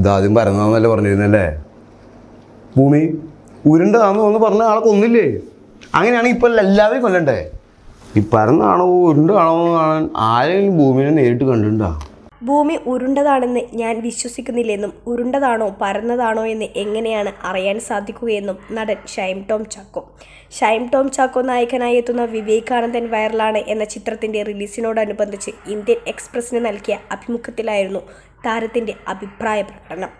ഇതാദ്യം പരന്നതെന്നല്ലേ പറഞ്ഞിരുന്നല്ലേ? ഭൂമി ഉരുണ്ടതാന്ന് ഒന്ന് പറഞ്ഞ ആളെ അങ്ങനെയാണെങ്കിൽ ഇപ്പോൾ എല്ലാവരും കൊല്ലണ്ടേ? ഈ പരന്നാണോ ഉരുണ്ടാണോ എന്ന് കാണാൻ ആരെങ്കിലും ഭൂമിനെ നേരിട്ട് കണ്ടിട്ടുണ്ടോ? ഭൂമി ഉരുണ്ടതാണെന്ന് ഞാൻ വിശ്വസിക്കുന്നില്ലെന്നും ഉരുണ്ടതാണോ പരന്നതാണോ എന്ന് എങ്ങനെയാണ് അറിയാൻ സാധിക്കുകയെന്നും നടൻ ഷൈം ടോം ചാക്കോ. ഷൈം ടോം ചാക്കോ നായകനായി എത്തുന്ന വിവേകാനന്ദൻ വൈറലാണ് എന്ന ചിത്രത്തിന്റെ റിലീസിനോടനുബന്ധിച്ച് ഇന്ത്യൻ എക്സ്പ്രസിന് നൽകിയ അഭിമുഖത്തിലായിരുന്നു താരത്തിന്റെ അഭിപ്രായ പ്രകടനം.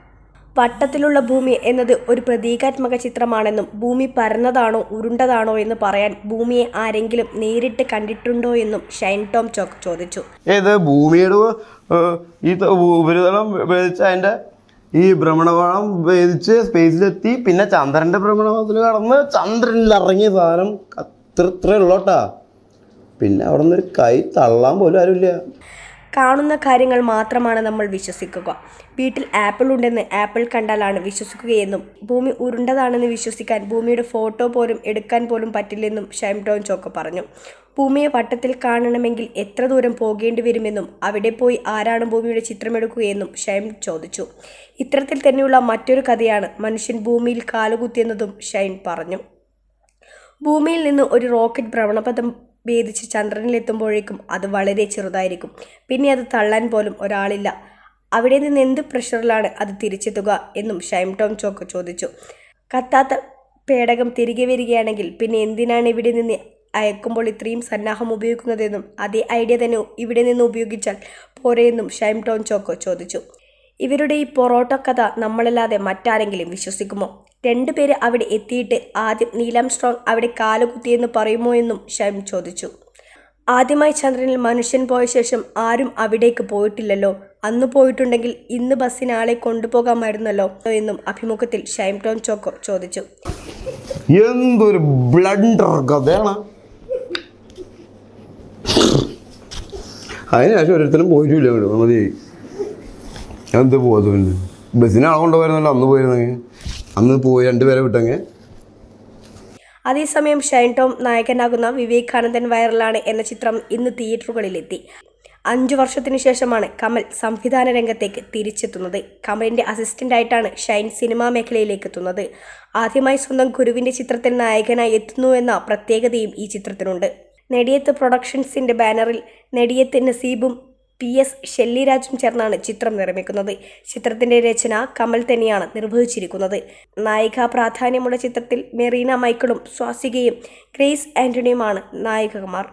വട്ടത്തിലുള്ള ഭൂമി എന്നത് ഒരു പ്രതീകാത്മക ചിത്രമാണെന്നും ഭൂമി പരന്നതാണോ ഉരുണ്ടതാണോ എന്ന് പറയാൻ ഭൂമിയെ ആരെങ്കിലും നേരിട്ട് കണ്ടിട്ടുണ്ടോ എന്നും ഷൈൻ ടോം ചോക്ക് ചോദിച്ചു. ഏത് ഭൂമിയുടെ ഈ ഉപരിതലം ഭേദിച്ച് അതിന്റെ ഈ ഭ്രമണപഥം ഭേദിച്ച് സ്പേസിലെത്തി പിന്നെ ചന്ദ്രന്റെ ഭ്രമണപാളത്തിൽ കടന്ന് ചന്ദ്രനിൽ ഇറങ്ങിയ സാധനം അത്ര ഉള്ളോട്ടാ പിന്നെ അവിടെ നിന്ന് ഒരു കൈ തള്ളാൻ പോലും ആരുമില്ല. കാണുന്ന കാര്യങ്ങൾ മാത്രമാണ് നമ്മൾ വിശ്വസിക്കുക. വീട്ടിൽ ആപ്പിൾ ഉണ്ടെന്ന് ആപ്പിൾ കണ്ടാലാണ് വിശ്വസിക്കുകയെന്നും ഭൂമി ഉരുണ്ടതാണെന്ന് വിശ്വസിക്കാൻ ഭൂമിയുടെ ഫോട്ടോ പോലും എടുക്കാൻ പോലും പറ്റില്ലെന്നും ഷൈം ടോൺ ചോക്ക പറഞ്ഞു. ഭൂമിയെ വട്ടത്തിൽ കാണണമെങ്കിൽ എത്ര ദൂരം പോകേണ്ടി വരുമെന്നും അവിടെ പോയി ആരാണ് ഭൂമിയുടെ ചിത്രമെടുക്കുകയെന്നും ഷൈം ചോദിച്ചു. ഇത്തരത്തിൽ തന്നെയുള്ള മറ്റൊരു കഥയാണ് മനുഷ്യൻ ഭൂമിയിൽ കാലുകുത്തിയെന്നതും ഷൈൻ പറഞ്ഞു. ഭൂമിയിൽ നിന്ന് ഒരു റോക്കറ്റ് ഭ്രമണപഥം ഭേദിച്ച് ചന്ദ്രനിലെത്തുമ്പോഴേക്കും അത് വളരെ ചെറുതായിരിക്കും. പിന്നെ അത് തള്ളാൻ പോലും ഒരാളില്ല. അവിടെ നിന്ന് എന്ത് പ്രഷറിലാണ് അത് തിരിച്ചെത്തുക എന്നും ഷൈം ടോം ചോക്ക് ചോദിച്ചു. കത്താത്ത പേടകം തിരികെ വരികയാണെങ്കിൽ പിന്നെ എന്തിനാണ് ഇവിടെ നിന്ന് അയക്കുമ്പോൾ ഇത്രയും സന്നാഹം ഉപയോഗിക്കുന്നതെന്നും അതേ ഐഡിയ തന്നെ ഇവിടെ നിന്ന് ഉപയോഗിച്ചാൽ പോരെയെന്നും ഷൈം ടോം ചോക്കോ ചോദിച്ചു. ഇവരുടെ ഈ പൊറോട്ട കഥ നമ്മളല്ലാതെ മറ്റാരെങ്കിലും വിശ്വസിക്കുമോ? രണ്ടുപേര് അവിടെ എത്തിയിട്ട് ആദ്യം നീലം സ്ട്രോങ് അവിടെ കാലുകുത്തിയെന്ന് പറയുമോ എന്നും ഷൈം ചോദിച്ചു. ആദ്യമായി ചന്ദ്രനിൽ മനുഷ്യൻ പോയ ശേഷം ആരും അവിടേക്ക് പോയിട്ടില്ലല്ലോ. അന്ന് പോയിട്ടുണ്ടെങ്കിൽ ഇന്ന് ബസ്സിന് ആളെ കൊണ്ടുപോകാമായിരുന്നല്ലോ എന്നും അഭിമുഖത്തിൽ ഷൈം ടോൺ ചോക്കോ ചോദിച്ചു. എന്തൊരു ബ്ലണ്ടർ കഥയാണ്. അതിനുശേഷം ഒരിടത്തിലും പോയിട്ടില്ല മതി. എന്ത് പോകുന്നു പിന്നെ ബസ്സിന് ആളെ കൊണ്ടുപോയിരുന്നല്ലോ അന്ന് പോയിരുന്നെങ്കിൽ അന്ന് പോയി രണ്ടുപേരെ വിട്ടെങ്കിൽ അതേസമയം ഷൈൻ ടോം നായകനാകുന്ന വിവേകാനന്ദൻ വൈറലാണ് എന്ന ചിത്രം ഇന്ന് തിയേറ്ററുകളിലെത്തി. അഞ്ചു വർഷത്തിനു ശേഷമാണ് കമൽ സംവിധാന രംഗത്തേക്ക് തിരിച്ചെത്തുന്നത്. കമലിന്റെ അസിസ്റ്റന്റായിട്ടാണ് ഷൈൻ സിനിമാ മേഖലയിലേക്ക് എത്തുന്നത് ആദ്യമായി സ്വന്തം ഗുരുവിന്റെ ചിത്രത്തിൽ നായകനായി എത്തുന്നു എന്ന പ്രത്യേകതയും ഈ ചിത്രത്തിനുണ്ട്. നെടിയത്ത് പ്രൊഡക്ഷൻസിന്റെ ബാനറിൽ നെടിയത്ത് നസീബും പി എസ് ഷെല്ലിരാജും ചേർന്നാണ് ചിത്രം നിർമ്മിക്കുന്നത്. ചിത്രത്തിന്റെ രചന കമൽ തന്നെയാണ് നിർവഹിച്ചിരിക്കുന്നത്. നായിക പ്രാധാന്യമുള്ള ചിത്രത്തിൽ മെറീന മൈക്കിളും സ്വാസികയും ഗ്രേസ് ആന്റണിയുമാണ് നായികമാർ